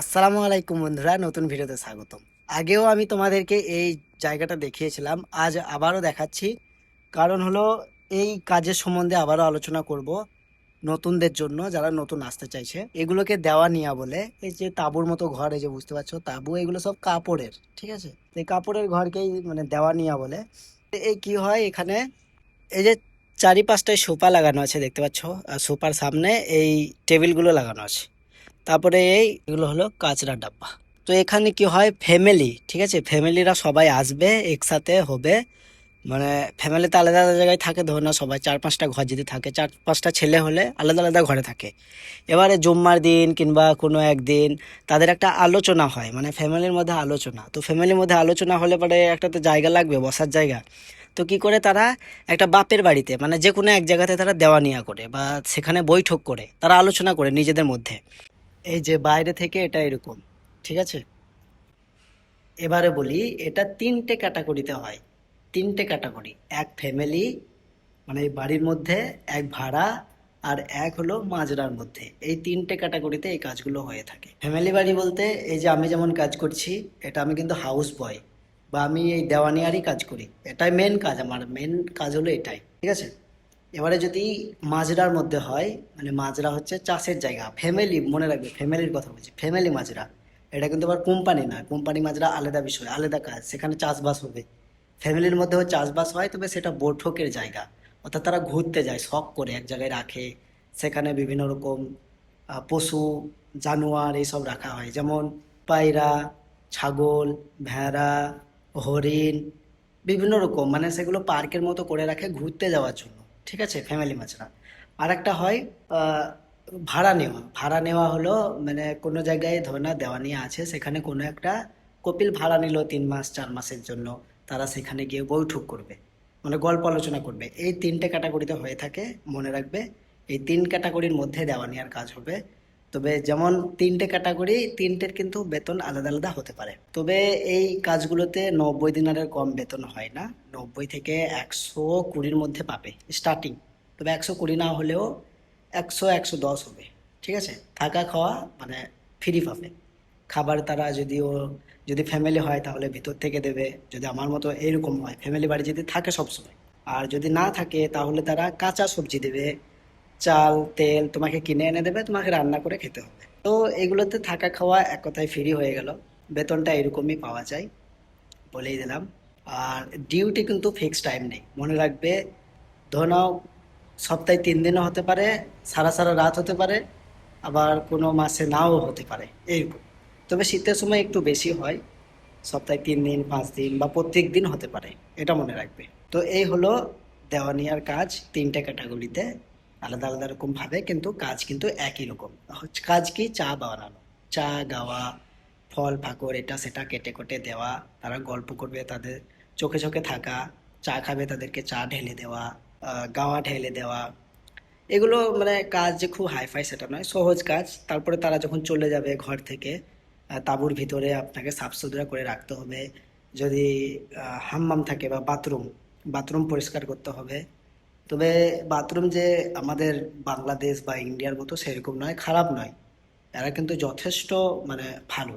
আসসালামু আলাইকুম বন্ধুরা, নতুন ভিডিওতে স্বাগতম। আগেও আমি তোমাদেরকে এই জায়গাটা দেখিয়েছিলাম, আজ আবারও দেখাচ্ছি। কারণ হলো, এই কাজের সম্বন্ধে আবারও আলোচনা করব নতুনদের জন্য, যারা নতুন আসতে চাইছে। এগুলোকে দেওয়া নিয়া বলে, এই যে তাঁবুর মতো ঘর, এই যে বুঝতে পারছ, তাঁবু, এগুলো সব কাপড়ের, ঠিক আছে? এই কাপড়ের ঘরকেই মানে দেওয়া নিয়া বলে। এই কি হয় এখানে, এই যে চারি পাঁচটায় সোফা লাগানো আছে, দেখতে পাচ্ছ? আর সোফার সামনে এই টেবিলগুলো লাগানো আছে। তারপরে এই এগুলো হলো কাঁচরা ডাব্বা। তো এখানে কি হয়? ফ্যামিলি ঠিক আছে? ফ্যামিলিরা সবাই আসবে, একসাথে হবে। মানে ফ্যামিলিতে আলাদা আলাদা জায়গায় থাকে, ধরো না সবাই চার পাঁচটা ঘর যদি থাকে, চার পাঁচটা ছেলে হলে আলাদা আলাদা ঘরে থাকে। এবারে জুম্মার দিন কিংবা কোনো একদিন তাদের একটা আলোচনা হয় মানে ফ্যামিলির মধ্যে আলোচনা। তো ফ্যামিলির মধ্যে আলোচনা হলে পরে একটা তো জায়গা লাগবে, বসার জায়গা। তো কি করে তারা একটা বাপের বাড়িতে মানে যে কোনো এক জায়গাতে তারা দেওয়া নেওয়া করে বা সেখানে বৈঠক করে, তারা আলোচনা করে নিজেদের মধ্যে। এই যে বাইরে থেকে এটা এরকম, ঠিক আছে? এবারে বলি, এটা তিনটে ক্যাটাগরিতে হয়, তিনটে ক্যাটাগরি। এক ফ্যামিলি মানে বাড়ির মধ্যে এক ভাড়া আর এক হলো মাজরার মধ্যে। এই তিনটে ক্যাটাগরিতে এই কাজগুলো হয়ে থাকে। ফ্যামিলি বাড়ি বলতে, এই যে আমি যেমন কাজ করছি, এটা আমি কিন্তু হাউস বয় বা আমি এই দেওয়ানিয়ারই কাজ করি। এটাই মেন কাজ, আমার মেন কাজ হলো এটাই, ঠিক আছে? এবারে যদি মাজরার মধ্যে হয় মানে মাজরা হচ্ছে চাষের জায়গা ফ্যামিলি মনে রাখবে ফ্যামিলির কথা বলছি ফ্যামিলি মাজরা। এটা কিন্তু আবার কোম্পানি না কোম্পানি মাজরা আলাদা বিষয়, আলাদা কাজ, সেখানে চাষবাস হবে। ফ্যামিলির মধ্যেও চাষবাস হয়, তবে সেটা বৈঠকের জায়গা। অর্থাৎ তারা ঘুরতে যায়, শখ করে এক জায়গায় রাখে। সেখানে বিভিন্ন রকম পশু, জানোয়ার এইসব রাখা হয়। যেমন পায়রা, ছাগল, ভেড়া, হরিণ, বিভিন্ন রকম। মানে সেগুলো পার্কের মতো করে রাখে ঘুরতে যাওয়ার জন্য। ঠিক আছে ফ্যামিলি মাছরা আর একটা হয় ভাড়া নেওয়া। ভাড়া নেওয়া হলো মানে কোনো জায়গায় ধরনা নিয়ে আছে, সেখানে কোনো একটা কপিল ভাড়া নিল তিন মাস, চার মাসের জন্য। তারা সেখানে গিয়ে বৈঠক করবে মানে গল্প আলোচনা করবে। এই তিনটে ক্যাটাগরিতে হয়ে থাকে, মনে রাখবে, এই তিন ক্যাটাগরির মধ্যে দেওয়া নেওয়ার কাজ হবে। তবে যেমন তিনটে ক্যাটাগরি তিনটের কিন্তু বেতন আলাদা আলাদা হতে পারে। তবে এই কাজগুলোতে নব্বই দিনারের কম বেতন হয় না। নব্বই থেকে একশো কুড়ির মধ্যে পাবে স্টার্টিং তবে একশো কুড়ি না হলেও একশো একশো দশ হবে, ঠিক আছে? থাকা, খাওয়া মানে ফ্রি পাবে। খাবার তারা যদিও, যদি ফ্যামিলি হয় তাহলে ভিতর থেকে দেবে। যদি আমার মতো এরকম হয় ফ্যামিলি বাড়ি যদি থাকে সবসময়। আর যদি না থাকে তাহলে তারা কাঁচা সবজি দেবে। চাল, তেল তোমাকে কিনে এনে দেবে, তোমাকে রান্না করে খেতে হবে। তো এগুলোতে থাকা খাওয়া এক কথায় ফ্রি হয়ে গেল। বেতনটা এরকমই পাওয়া যায়, বলেই দিলাম। আর ডিউটি কিন্তু ফিক্সড টাইম নেই। মনে রাখবে, ধরে নাও, সপ্তাহে তিন দিনও হতে পারে, সারা সারা রাত হতে পারে, আবার কোনো মাসে নাও হতে পারে, এইরকম। তবে শীতের সময় একটু বেশি হয়, সপ্তাহে তিন দিন, পাঁচ দিন বা প্রত্যেক দিন হতে পারে, এটা মনে রাখবে। তো এই হলো দেওয়ানিয়ার কাজ তিনটে ক্যাটাগরিতে আলাদা আলাদা রকম ভাবে, কিন্তু কাজ কিন্তু একই রকম। কাজ কি? চা বানানো। চা, গাওয়া, ফল ফাকর এটা, সেটা কেটে কেটে দেওয়া, তারা গল্প করবে তাদের, চোখে চোখে থাকা, চা খাবে তাদেরকে চা ঢেলে দেওয়া গাওয়া ঢেলে দেওয়া। এগুলো মানে কাজ যে খুব হাইফাই সেটা নয়, সহজ কাজ। তারপরে তারা যখন চলে যাবে ঘর থেকে তাঁবুর ভিতরে আপনাকে সাফ সুতরা করে রাখতে হবে। যদি হাম্মাম থাকে বা বাথরুম বাথরুম পরিষ্কার করতে হবে। তবে বাথরুম যে আমাদের বাংলাদেশ বা ইন্ডিয়ার মতো সেরকম নয়, খারাপ নয়। এরা কিন্তু যথেষ্ট মানে ভালো।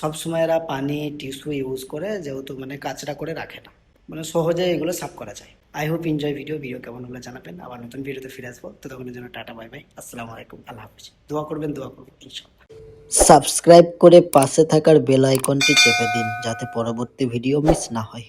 সব সময় এরা পানি টিস্যু ইউজ করে যেহেতু মানে কাচরা করে রাখে না। মানে সহজে এগুলো সাফ করা যায়। I hope enjoy video video কেমন হলো জানাবেন। আবার নতুন ভিডিওতে ফিরে আসব। তো তখন জন্য টাটা বাই বাই আসসালামু আলাইকুম। আল্লাহ হাফিজ। দোয়া করবেন দোয়া করবেন ইনশাল্লাহ সাবস্ক্রাইব করে পাশে থাকার বেল আইকনটি চেপে দিন, যাতে পরবর্তী ভিডিও মিস না হয়।